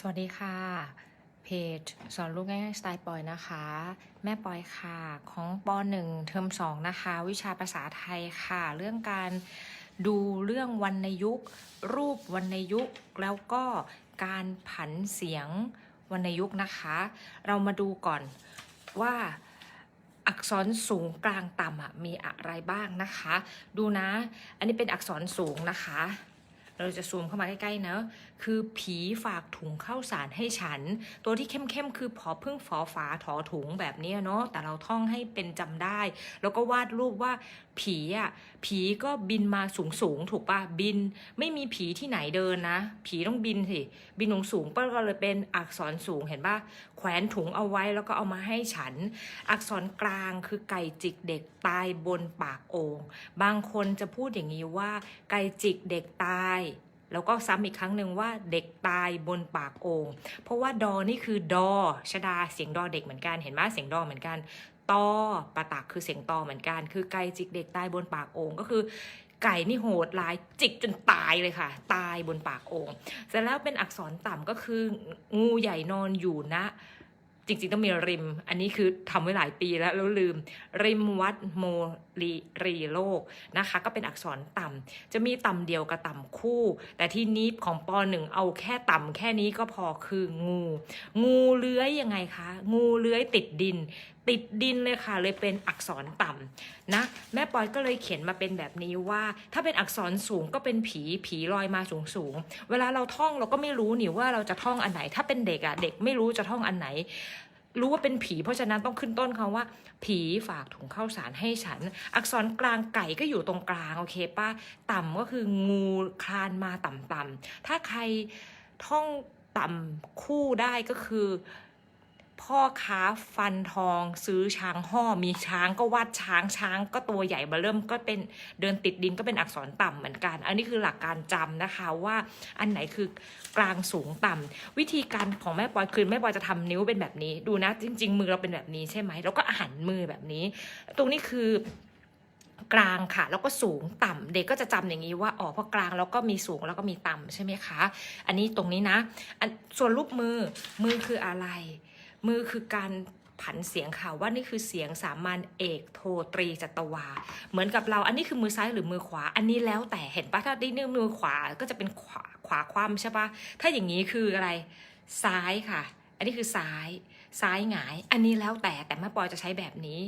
สวัสดีค่ะ เพจสอนลูกง่ายๆสไตล์ปอยนะคะ แม่ปอยค่ะ ของป .1 เทอม2 นะคะ วิชาภาษาไทยค่ะ เรื่องการดูเรื่องวรรณยุกต์ รูปวรรณยุกต์ แล้วก็การผันเสียงวรรณยุกต์นะคะ เรามาดูก่อนว่าอักษรสูงกลางต่ำอะมีอะไรบ้างนะคะ ดูนะ อันนี้เป็นอักษรสูงนะคะ เราจะซูมเข้ามาใกล้ๆนะคือผีฝากถุงข้าวสารให้ฉัน ตัวที่เข้มๆคือพอพึ่งฝอฝาถอถุงแบบนี้เนาะแต่เราท่องให้เป็นจำได้ แล้วก็วาดรูปว่าผีอะผีก็บินมาสูงๆถูกปะบิน ไม่มีผีที่ไหนเดินนะ ผีต้องบินสิบินสูงๆก็เลยเป็นอักษรสูงเห็นปะแขวนถุงเอาไว้แล้วก็เอามาให้ฉัน อักษรกลางคือไก่จิกเด็กตายบนปากโอ่งบางคนจะพูดอย่างนี้ว่าไก่จิกเด็กตาย แล้วก็ซ้ำอีกครั้งหนึ่งว่าเด็กตายบนปากโอ่งเพราะว่าดอนี่คือดอชดาเสียงดอเด็กเหมือนกันเห็นไหมเสียงดอเหมือนกันตอปะตักคือเสียงตอเหมือนกัน คือไก่จิกเด็กตายบนปากโอ่งก็คือไก่นี่โหดร้ายจิกจนตายเลยค่ะ ตายบนปากโอ่งเสร็จแล้วเป็นอักษรต่ำก็คืองูใหญ่นอนอยู่นะ จริงๆต้องมีริม อันนี้คือทำไว้หลายปีแล้วแล้วลืม ริมวัดโมรีรีโลกนะคะ ก็เป็นอักษรต่ำจะมีต่ำเดียวกับต่ำคู่ แต่ที่นี้ของปหนึ่งเอาแค่ต่ำแค่นี้ก็พอคืองู งูเลื้อยยังไงคะ งูเลื้อยติดดิน ติดดินเลยค่ะ เลยเป็นอักษรต่ำนะ แม่ปอยก็เลยเขียนมาเป็นแบบนี้ว่า ถ้าเป็นอักษรสูงก็เป็นผีผีลอยมาสูงสูงเวลาเราท่องเราก็ไม่รู้นี่ว่าเราจะท่องอันไหน ถ้าเป็นเด็กอะเด็กไม่รู้จะท่องอันไหน รู้ว่าเป็นผีเพราะฉะนั้นต้องขึ้นต้นคำว่า ผีฝากถุงข้าวสารให้ฉัน อักษรกลางไก่ก็อยู่ตรงกลางโอเคป้าต่ำก็คืองูคลานมาต่ำๆถ้าใครท่องต่ำคู่ได้ก็คือ พ่อค้าฟันทองซื้อช้างห่อมีช้างก็วาดช้างช้างก็ตัวใหญ่มาเริ่มก็เป็นเดินติดดินก็เป็นอักษรต่ำเหมือนกัน อันนี้คือหลักการจำนะคะว่าอันไหนคือกลางสูงต่ำวิธีการของแม่ปอยคือแม่ปอยจะทำนิ้วเป็นแบบนี้ ดูนะจริง ๆ มือเราเป็นแบบนี้ใช่ไหมแล้วก็หันมือแบบนี้ ตรงนี้คือกลางค่ะ แล้วก็สูงต่ำเด็กก็จะจำอย่างนี้ว่าอ๋อพอกลางแล้วก็มีสูงแล้วก็มีต่ำใช่ไหมคะ อันนี้ตรงนี้นะนส่วนรูปมือมือคืออะไร มือคือการผันเสียงค่ะว่านี่คือเสียงสามัญเอกโทตรีจัตวา เหมือนกับเราอันนี้คือมือซ้ายหรือมือขวา อันนี้แล้วแต่เห็นปะถ้าด้นิ้วมือขวาก็จะเป็นขวาขวาคว่ำใช่ปะถ้าอย่างนี้คืออะไรซ้ายค่ะ อันนี้คือซ้าย ซ้ายหงาย อันนี้แล้วแต่แต่แม่ปอยจะใช้แบบนี้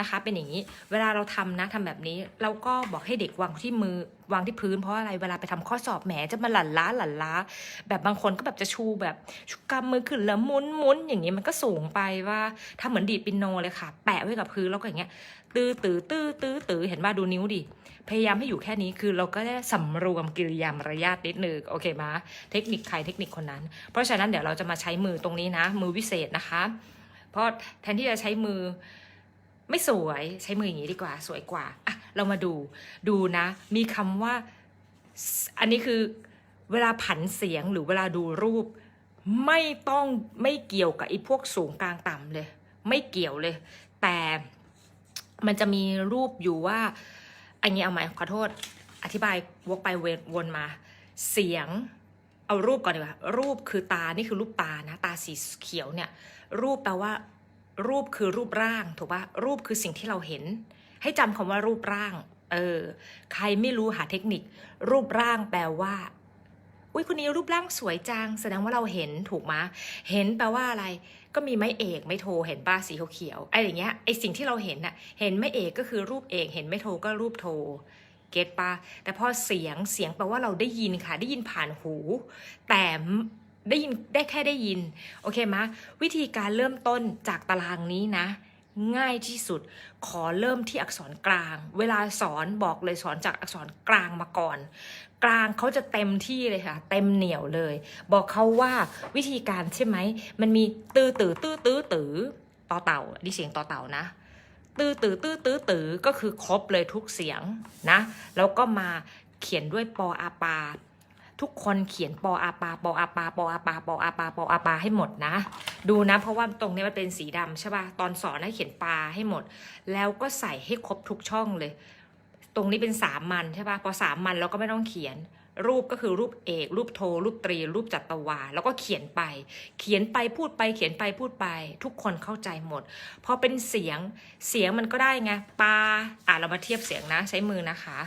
นะคะ เป็นอย่างนี้ เวลาเราทำนะทำแบบนี้ เราก็บอกให้เด็กวางที่มือวางที่พื้นเพราะอะไรเวลาไปทำข้อสอบแหมจะมาหลั่นล้าหลั่นล้า แบบบางคนก็แบบจะชูแบบชูกำมือขึ้นแล้วมุนมุนอย่างนี้มันก็สูงไปว่าถ้าเหมือนดีดปินโนเลยค่ะ แปะไว้กับพื้นแล้วก็อย่างเงี้ยตื้อตื้อตื้อตื้อตื้อเห็นว่าดูนิ้วดิพยายามให้อยู่แค่นี้คือเราก็ได้สำรวมกิริยามารยาทนิดนึงโอเคมะเทคนิคใครเทคนิคคนนั้น เพราะฉะนั้นเดี๋ยวเราจะมาใช้มือตรงนี้นะ มือวิเศษนะคะ เพราะแทนที่จะใช้มือ ไม่สวยใช้มืออย่างนี้ดีกว่า สวยกว่าอะเรามาดูดูนะ มีคำว่า อันนี้คือเวลาผันเสียงหรือเวลาดูรูป ไม่ต้องไม่เกี่ยวกับไอ้พวกสูงกลางต่ำเลย ไม่เกี่ยวเลย แต่มันจะมีรูปอยู่ว่าอันนี้เอาไหมขอโทษ อธิบายวกไปเวนวนมา เสียงเอารูปก่อนดีกว่ารูปคือตา นี่คือรูปตานะ ตาสีเขียวเนี่ย รูปแปลว่า รูปคือรูปร่างถูกปะรูปคือสิ่งที่เราเห็น ให้จำคำว่ารูปร่าง เออ ใครไม่รู้หาเทคนิค รูปร่างแปลว่า อุ้ยคนนี้รูปร่างสวยจัง แสดงว่าเราเห็นถูกไหมเห็นแปลว่าอะไร ก็มีไม้เอกไม้โทเห็นป้าสีเขียวๆไอ้อย่างเงี้ยไอ้สิ่งที่เราเห็นน่ะ เห็นไม้เอกก็คือรูปเอกเห็นไม้โทก็รูปโทเก็ตปะแต่พอเสียงเสียงแปลว่าเราได้ยินค่ะ ได้ยินผ่านหู แต่ ได้ยินได้แค่ได้ยิน โอเคมะวิธีการเริ่มต้นจากตารางนี้นะ ง่ายที่สุดขอเริ่มที่อักษรกลาง เวลาสอนบอกเลยสอนจากอักษรกลางมาก่อน กลางเขาจะเต็มที่เลยค่ะ เต็มเหนียวเลย บอกเขาว่าวิธีการใช่ไหมมันมีตื้อตื้อตื้อตื้อตื้อต่อเต่าดิเสียงต่อเต่านะตื้อตื้อตื้อตื้อตื้อก็คือครบเลยทุกเสียงนะ แล้วก็มาเขียนด้วยปออาปา ทุกคนเขียนปออาปาปออาปาปออาปาปออาปาปออาปาให้หมดนะ ดูนะ เพราะว่าตรงนี้มันเป็นสีดำใช่ป่ะตอนสอนให้เขียนปลาให้หมด แล้วก็ใส่ให้ครบทุกช่องเลย ตรงนี้เป็นสามมันใช่ป่ะพอสามมันเราก็ไม่ต้องเขียนรูปก็คือรูปเอก รูปโท รูปตรี รูปจัตวา แล้วก็เขียนไป เขียนไปพูดไป เขียนไปพูดไป ทุกคนเข้าใจหมด พอเป็นเสียงเสียงมันก็ได้ไงปลาอะเรามาเทียบเสียงนะ ใช้มือนะคะ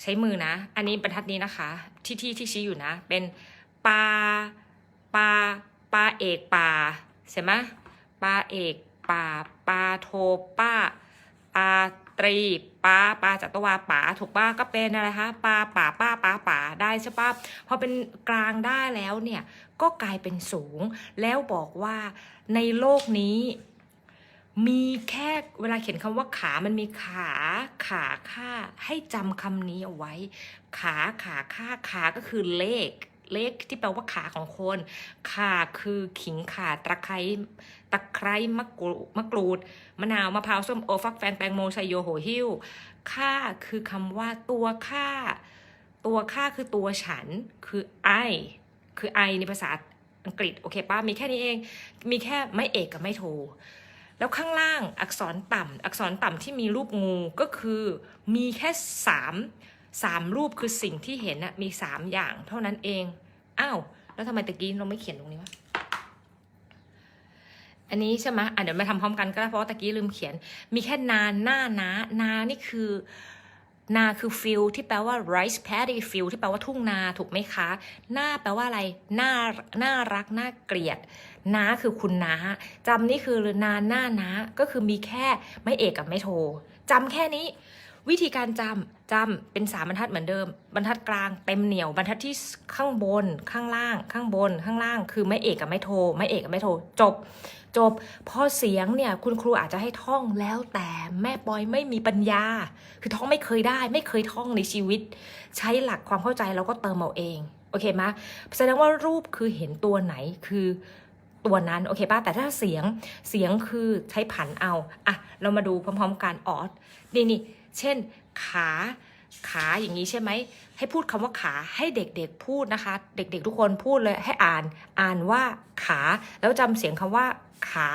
ใช้มือนะ อันนี้บรรทัดนี้นะคะ ที่ที่ที่ชี้อยู่นะ เป็นปลาปลาปลาเอกปลาใช่ไหมปลาเอกปลาปลาโทป้าปลาตรีปลาปลาจัตวาป๋าถูกป้าก็เป็นอะไรคะปลาป่าป้าปลาป่าได้ใช่ปะพอเป็นกลางได้แล้วเนี่ยก็กลายเป็นสูง แล้วบอกว่าในโลกนี้ มีแค่เวลาเขียนคำว่าขามันมีขาขาค่าให้จำคำนี้เอาไว้ ขาขาค่าขาก็คือเลขเลขที่แปลว่าขาของคน ขาคือขิงขาตะไคร้ตะไคร้มะกรูดมะกรูด มะนาว มะพร้าว ส้มโอฟักแฟงแตงโมไซโยโหหิ้วค่าคือคำว่าตัวค่า ตัวค่าคือตัวฉัน คือ I คือ I ในภาษาอังกฤษ โอเคป้ามีแค่นี้เอง มีแค่ไม่เอกกับไม่โท แล้วข้างล่างอักษรต่ำอักษรต่ำที่มีรูปงูก็คือมีแค่สามสามรูปคือสิ่งที่เห็นนะมีสามอย่างเท่านั้นเอง อ้าว แล้วทำไมตะกี้เราไม่เขียนตรงนี้วะ อันนี้ใช่ไหมอะเดี๋ยวมาทำพร้อมกันก็ได้เพราะตะกี้ลืมเขียน มีแค่นาหน้านานานี่คือ นาคือฟิลที่แปลว่า rice paddy field ที่แปลว่าทุ่งนาถูกไหมคะ หน้าแปลว่าอะไร หน่าน่ารัก น่าเกลียด น้าคือคุณน้าจำนี่คือนาหน้าน้าก็คือมีแค่ไม่เอกกับไม่โทจำแค่นี้ วิธีการจำจำเป็นสามบรรทัดเหมือนเดิม บรรทัดกลางเต็มเหนียวบรรทัดที่ข้างบนข้างล่าง ข้างบน ข้างล่าง คือไม่เอกกับไม่โท ไม่เอกกับไม่โท จบ จบพอเสียงเนี่ยคุณครูอาจจะให้ท่องแล้วแต่แม่ปอยไม่มีปัญญา คือท่องไม่เคยได้ ไม่เคยท่องในชีวิต ใช้หลักความเข้าใจแล้วก็เติมเอาเองโอเคไหมแสดงว่ารูปคือเห็นตัวไหนคือ ตัวนั้นโอเคป่ะแต่ถ้าเสียงเสียงคือใช้ผันเอาอะเรามาดูพร้อมๆกันออสนี่นี่เช่น ขาขาอย่างนี้ใช่ไหมให้พูดคำว่าขาให้เด็กๆพูดนะคะ เด็กๆทุกคนพูดเลยให้อ่านอ่านว่าขา แล้วจำเสียงคำว่าขา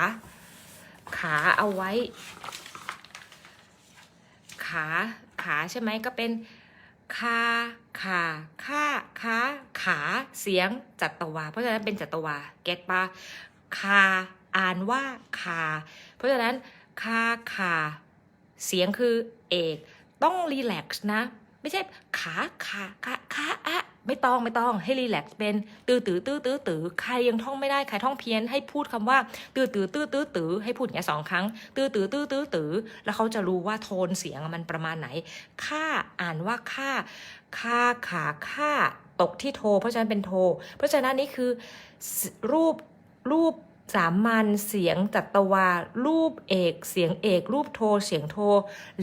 ขาเอาไว้ ขาขาใช่ไหมก็เป็น คาขาค่าค้าขาเสียงจัตวา เพราะฉะนั้นเป็นจัตวาเก็ตปะคาอ่านว่าคา เพราะฉะนั้นคาขาเสียงคือเอก ต้องรีแลกซ์นะ ไม่ใช่ขาขาขาขาอะ ไม่ต้องไม่ต้องให้รีแลกซ์เป็นตื้อตื้อตื้อตื้อตื้อใครยังท่องไม่ได้ใครท่องเพี้ยนให้พูดคำว่าตื้อตื้อตื้อตื้อตื้อให้พูดอย่างนี้สองครั้ง ตื้อตื้อตื้อตื้อตื้อแล้วเขาจะรู้ว่าโทนเสียงมันประมาณไหน ค่าอ่านว่าค่า ค่าขาค่าตกที่โท เพราะฉะนั้นเป็นโท เพราะฉะนั้นนี่คือรูปรูป สามัญเสียงจัตวา รูปเอก เสียงเอก รูปโท เสียงโท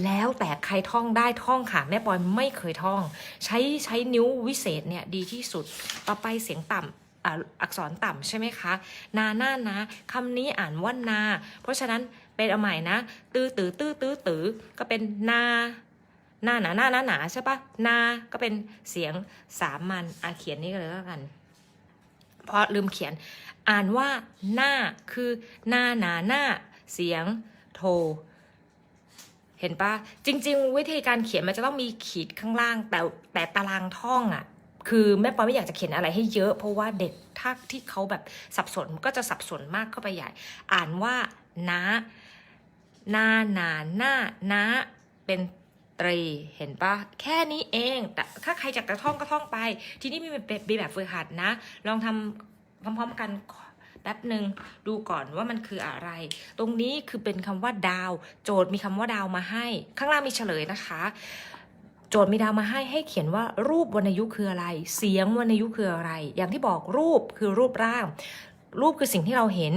แล้วแต่ใครท่องได้ท่องค่ะแม่ปอยไม่เคยท่อง ใช้ใช้นิ้ววิเศษเนี่ยดีที่สุด ต่อไปเสียงต่ำอักษรต่ำใช่ไหมคะ นาหน้านะคำนี้อ่านว่านา เพราะฉะนั้นเป็นเอาใหม่นะ ตื้อตื้อตื้อตื้อตื้อก็เป็นนาหน้าหนาหน้าหนาหนาใช่ปะนา ก็เป็นเสียงสามัญอะเขียนนี่ก็เลยแล้วกัน เพราะลืมเขียน อ่านว่าหน้าคือหน้าหนาหน้า เสียง โท เห็นปะจริง ๆ วิธีการเขียนมันจะต้องมีขีดข้างล่าง แต่แต่ตารางท่องอะ่ะ คือแม่ปอยไม่อยากจะเขียนอะไรให้เยอะ เพราะว่าเด็กถ้าที่เขาแบบสับสนก็จะสับสนมากเข้าไปใหญ่ อ่านว่านาหน้าหนาหน้าน้าเป็นตรีเห็นปะแค่นี้เองแต่ถ้าใครอยากจะท่องก็ท่องไป ทีนี้มีแบบมีแบบฝึกหัดนะ ลองทำ พร้อม ๆ กันแป๊บหนึ่งดูก่อนว่ามันคืออะไร ตรงนี้คือเป็นคำว่าดาว โจทย์มีคำว่าดาวมาให้ ข้างล่างมีเฉลยนะคะ โจทย์มีดาวมาให้ให้เขียนว่ารูปวรรณยุกคืออะไร เสียงวรรณยุกคืออะไร อย่างที่บอกรูปคือรูปร่าง รูปคือสิ่งที่เราเห็น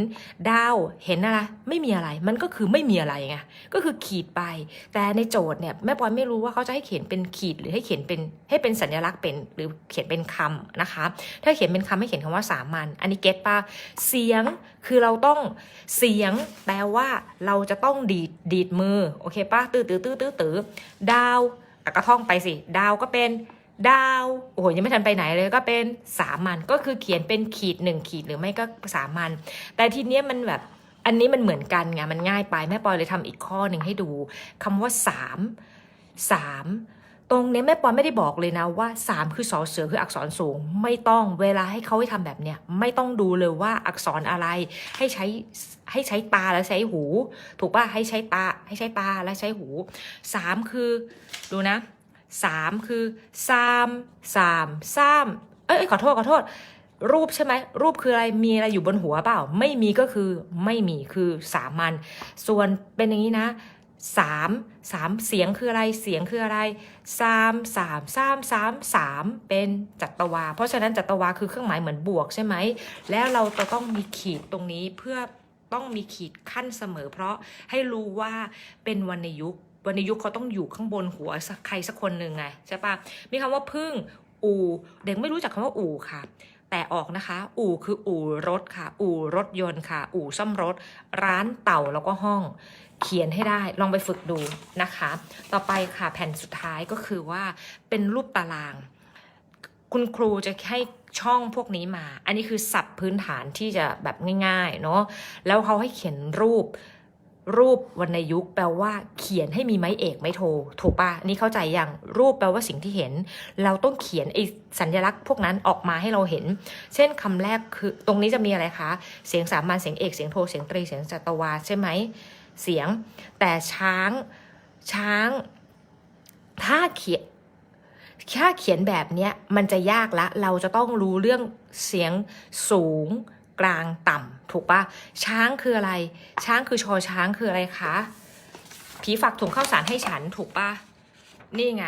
ดาวเห็นอะไรไม่มีอะไร มันก็คือไม่มีอะไรไงก็คือขีดไป แต่ในโจทย์เนี่ยแม่ปอยไม่รู้ว่าเขาจะให้เขียนเป็นขีดหรือให้เขียนเป็นให้เป็นสัญลักษณ์เป็นหรือเขียนเป็นคำนะคะ ถ้าเขียนเป็นคำให้เขียนคำว่าสามัญอันนี้เก็ตปะเสียงคือเราต้องเสียงแปลว่าเราจะต้องดีดดีดมือโอเคปะตื้อตื้อตื้อตื้อตื้อดาวอะท่องไปสิ ดาวก็เป็น ดาว โอ้โหยังไม่ทันไปไหนเลยก็เป็นสามัญก็คือเขียนเป็นขีดหนึ่งขีดหรือไม่ก็สามัญแต่ทีเนี้ยมันแบบอันนี้มันเหมือนกันไงมันง่ายไปแม่ปอยเลยทำอีกข้อหนึ่งให้ดูคำว่าสามสามตรงนี้แม่ปอยไม่ได้บอกเลยนะว่า 3 คือสอเสือคืออักษรสูง ไม่ต้องเวลาให้เขาให้ทำแบบเนี้ยไม่ต้องดูเลยว่าอักษรอะไรให้ใช้ให้ใช้ตาและใช้หู ถูกป่ะให้ใช้ตาให้ใช้ตาและใช้หู 3 คือดูนะ 3คือซามสามซ้ำเอ้ยขอโทษขอโทษ รูปใช่ไหมรูปคืออะไรมีอะไรอยู่บนหัวเปล่า ไม่มีก็คือไม่มีคือสามัญส่วนเป็นอย่างนี้นะสามสามเสียงคืออะไรเสียงคืออะไรสามสามสามสามสามเป็นจัตวา เพราะฉะนั้นจัตวาคือเครื่องหมายเหมือนบวกใช่ไหม แล้วเราจะต้องมีขีดตรงนี้เพื่อต้องมีขีดขั้นเสมอ เพราะให้รู้ว่าเป็นวรรณยุกต์ วรรณยุกต์เขาต้องอยู่ข้างบนหัวใครสักคนหนึ่งไงใช่ปะมีคำว่าพึ่งอู่เด็กไม่รู้จักคำว่าอู่ค่ะ แต่ออกนะคะ อู่คืออู่รถค่ะ อู่รถยนต์ค่ะ อู่ซ่อมรถ ร้านเต่าแล้วก็ห้อง เขียนให้ได้ลองไปฝึกดูนะคะ ต่อไปค่ะแผ่นสุดท้ายก็คือว่าเป็นรูปตาราง คุณครูจะให้ช่องพวกนี้มา อันนี้คือศัพท์พื้นฐานที่จะแบบง่ายๆเนาะแล้วเขาให้เขียนรูป รูปวรรณยุกต์แปลว่าเขียนให้มีไม้เอกไม้โท ถูกปะนี่เข้าใจยังรูปแปลว่าสิ่งที่เห็น เราต้องเขียนไอ้สัญลักษณ์พวกนั้นออกมาให้เราเห็น เช่นคำแรกคือตรงนี้จะมีอะไรคะ เสียงสามัญเสียงเอกเสียงโทเสียงตรีเสียงจัตวาใช่ไหมเสียง แต่ช้างช้าง ถ้าเขียนถ้าเขียนแบบเนี้ยมันจะยากละ เราจะต้องรู้เรื่องเสียงสูง กลางต่ำถูกปะช้างคืออะไร ช้างคือชอช้างคืออะไรคะผีฝักถุงข้าวสารให้ฉันถูกปะนี่ไง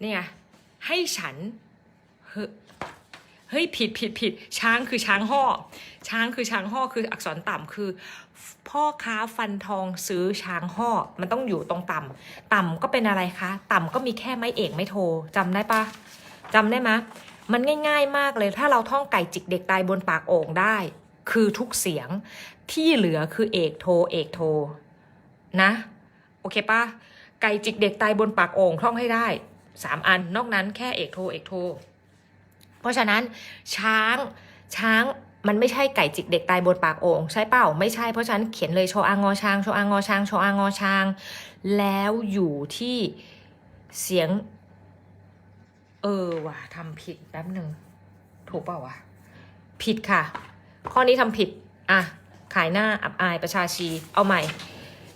นี่ไงให้ฉันเฮ้ยผิดผิดผิดช้างคือช้างห่อช้างคือช้างห่อคืออักษรต่ำคือ พ่อค้าฟันทองซื้อช้างห่อมันต้องอยู่ตรงต่ำต่ำก็เป็นอะไรคะ ต่ำก็มีแค่ไม้เอกไม่โทจำได้ปะจำได้ไหม มันง่ายๆมากเลย ถ้าเราท่องไก่จิกเด็กตายบนปากโอ่งได้ คือทุกเสียงที่เหลือคือเอกโทเอกโท นะ โอเคปะไก่จิกเด็กตายบนปากโอ่งท่องให้ได้สามอัน นอกนั้นแค่เอกโทเอกโท เพราะฉะนั้นช้างช้างมันไม่ใช่ไก่จิกเด็กตายบนปากโอ่งใช่เปล่าไม่ใช่เพราะฉะนั้นเขียนเลยโชอางอช้างโชอางอช้างโชอางอช้าง แล้วอยู่ที่เสียง เออว่ะทำผิดแป๊บหนึ่งถูกเปล่าวะผิดค่ะ ข้อนี้ทำผิด อะ ขายหน้าอับอายประชาชี เอาใหม่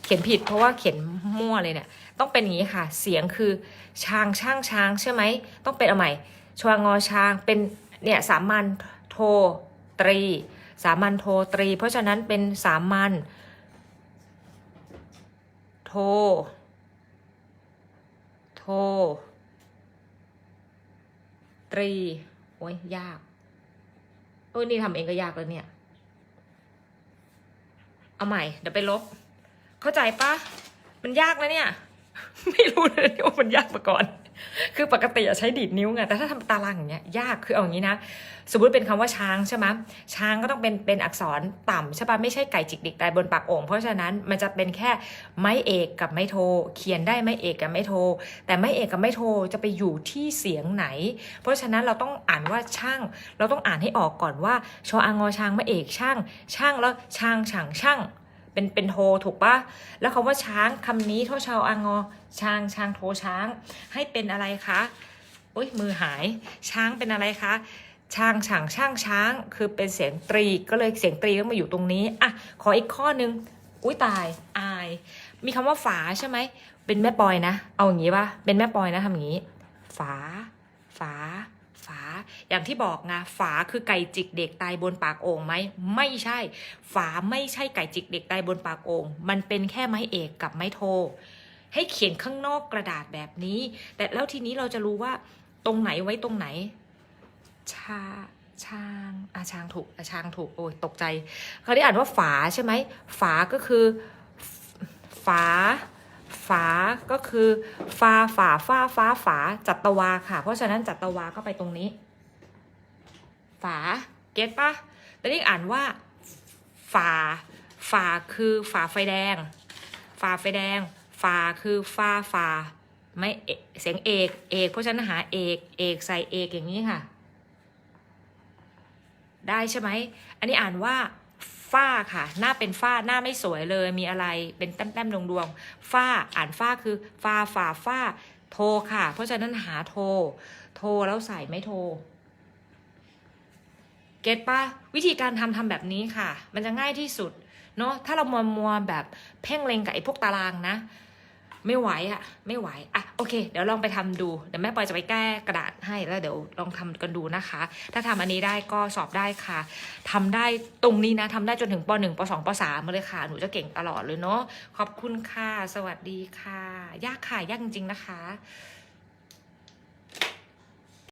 เขียนผิดเพราะว่าเขียนมั่วเลยเนี่ย ต้องเป็นอย่างนี้ค่ะ เสียงคือช้างช่างช้างใช่ไหม ต้องเป็นเอาใหม่ชวางอช้างเป็นเนี่ยสามัญโทตรี สามัญโทตรี เพราะฉะนั้นเป็นสามัญโท โท ตรี โอ้ยยากเอ้ยนี่ทำเองก็ยากแล้วเนี่ย เอาใหม่ เดี๋ยวไปลบ เข้าใจปะมันยากนะเนี่ย ไม่รู้เลยว่ามันยากมาก่อน คือปกติอะใช้ดีดนิ้วไงแต่ถ้าทำตารางอย่างเงี้ยยากคือเอาอย่างนี้นะ สมมติเป็นคำว่าช้างใช่ไหมช้างก็ต้องเป็นเป็นอักษรต่ำใช่ปะไม่ใช่ไก่จิกดิกตายบนปากโอ่งเพราะฉะนั้นมันจะเป็นแค่ไม้เอกกับไม้โท เขียนได้ไม้เอกกับไม้โท แต่ไม้เอกกับไม้โทจะไปอยู่ที่เสียงไหน เพราะฉะนั้นเราต้องอ่านว่าช่าง เราต้องอ่านให้ออกก่อนว่าชออางอช้างไม้เอกช่าง ช่างแล้วช่างช่างช่าง เป็นเป็นโทถูกปะแล้วคำว่าช้างคำนี้โทชาวอางอช้างช้างโทช้าง ให้เป็นอะไรคะอุ้ยมือหาย ช้างเป็นอะไรคะช้างช่างช่างช้าง คือเป็นเสียงตรีก็เลยเสียงตรีก็มาอยู่ตรงนี้อะขออีกข้อนึงอุ้ยตายอาย มีคำว่าฝาใช่ไหมเป็นแม่ปอยนะ เอาอย่างนี้ปะเป็นแม่ปอยนะทำอย่างนี้ ฝา ฝา ฝา อย่างที่บอกไงฝาคือไก่จิกเด็กตายบนปากโอ่งไหมไม่ใช่ ฝาไม่ใช่ไก่จิกเด็กตายบนปากโอ่งมันเป็นแค่ไม้เอกกับไม้โท ให้เขียนข้างนอกกระดาษแบบนี้ แต่แล้วทีนี้เราจะรู้ว่าตรงไหนไว้ตรงไหน ชาช้างอาช้างถูกอาช้างถูกโอ้ยตกใจเขาได้อ่านว่าฝาใช่ไหมฝาก็คือฝา ฝาก็คือฟาฝาฟ้าฟ้าฝาจัตวาค่ะ เพราะฉะนั้นจัตวาก็ไปตรงนี้ ฝาเก็ตปะแต่นี่อ่านว่าฝาฝาคือฝาไฟแดงฝาไฟแดงฝาคือฟาฝาไม่เสียงเอกเอกเพราะฉะนั้นหาเอกเอกใส่เอกอย่างนี้ค่ะ ได้ใช่ไหมอันนี้อ่านว่า ฝ้าค่ะ หน้าเป็นฝ้าหน้าไม่สวยเลยมีอะไรเป็นแต้มๆดวงๆฝ้าอ่านฝ้าคือฝ้าฝ่าฝ้าโทรค่ะ เพราะฉะนั้นหาโทร โทรแล้วใส่ไม่โทร เก็ตปะวิธีการทำทำแบบนี้ค่ะ มันจะง่ายที่สุด เนาะถ้าเรามัวมัวแบบเพ่งเล็งกับไอ้พวกตารางนะ ไม่ไหวอะไม่ไหวอะโอเค เดี๋ยวลองไปทำดูเดี๋ยวแม่ปอยจะไปแก้กระดาษให้แล้วเดี๋ยวลองทำกันดูนะคะ ถ้าทำอันนี้ได้ก็สอบได้ค่ะทำได้ตรงนี้นะทำได้จนถึงป .1 ป .2 ป .3 มาเลยค่ะ หนูจะเก่งตลอดเลยเนาะขอบคุณค่ะ สวัสดีค่ะ ยากค่ะยากจริงๆนะคะ